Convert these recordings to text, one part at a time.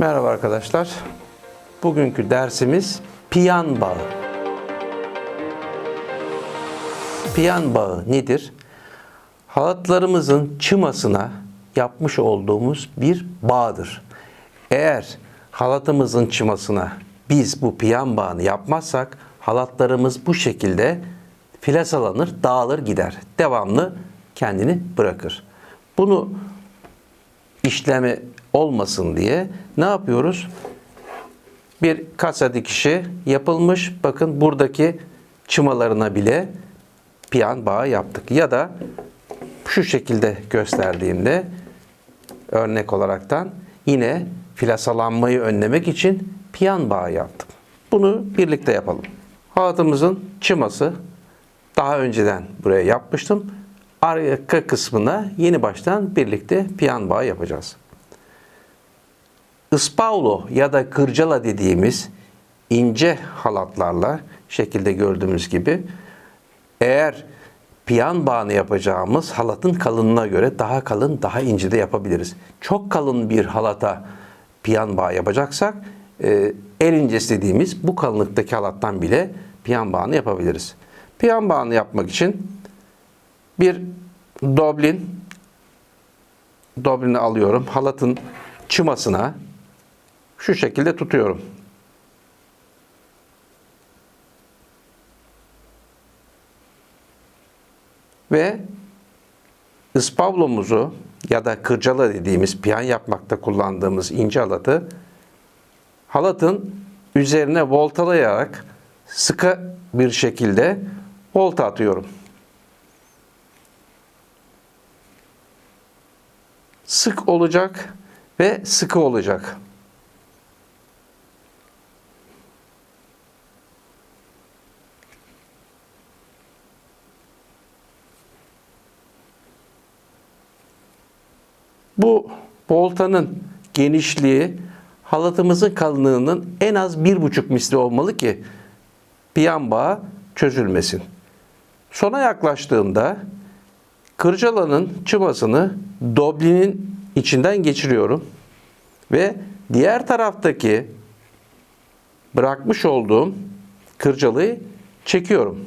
Merhaba arkadaşlar. Bugünkü dersimiz piyan bağı. Piyan bağı nedir? Halatlarımızın çımasına yapmış olduğumuz bir bağdır. Eğer halatımızın çımasına biz bu piyan bağını yapmazsak halatlarımız bu şekilde filasalanır, dağılır gider. Devamlı kendini bırakır. Bunu işlemi olmasın diye ne yapıyoruz? Bir kasa dikişi yapılmış. Bakın buradaki çımalarına bile piyan bağı yaptık. Ya da şu şekilde gösterdiğimde örnek olaraktan yine filasalanmayı önlemek için piyan bağı yaptım. Bunu birlikte yapalım. Halatımızın çıması daha önceden buraya yapmıştım. Arka kısmına yeni baştan birlikte piyan bağı yapacağız. Ispaulo ya da kırcala dediğimiz ince halatlarla şekilde gördüğümüz gibi eğer piyan bağını yapacağımız halatın kalınlığına göre daha kalın, daha ince de yapabiliriz. Çok kalın bir halata piyan bağı yapacaksak e, el incesi dediğimiz bu kalınlıktaki halattan bile piyan bağını yapabiliriz. Piyan bağını yapmak için bir doblin doblini alıyorum. Halatın çımasına şu şekilde tutuyorum. Ve ispavlomuzu ya da kırcala dediğimiz piyan yapmakta kullandığımız ince halatı halatın üzerine voltalayarak sıkı bir şekilde volta atıyorum. Sık olacak ve sıkı olacak. Bu voltanın genişliği halatımızın kalınlığının en az bir buçuk misli olmalı ki piyan bağı çözülmesin. Sona yaklaştığımda kırcalanın çımasını doblinin içinden geçiriyorum ve diğer taraftaki bırakmış olduğum kırcalıyı çekiyorum.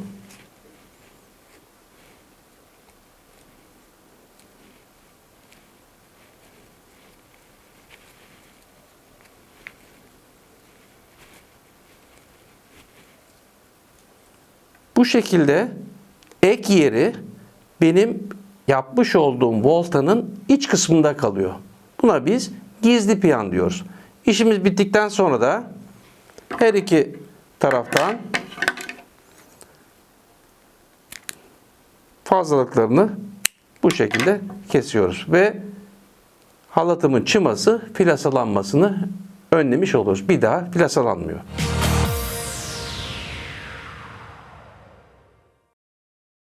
Bu şekilde ek yeri benim yapmış olduğum voltanın iç kısmında kalıyor. Buna biz gizli piyan diyoruz. İşimiz bittikten sonra da her iki taraftan fazlalıklarını bu şekilde kesiyoruz ve halatımın çıması filasalanmasını önlemiş oluruz. Bir daha filasalanmıyor.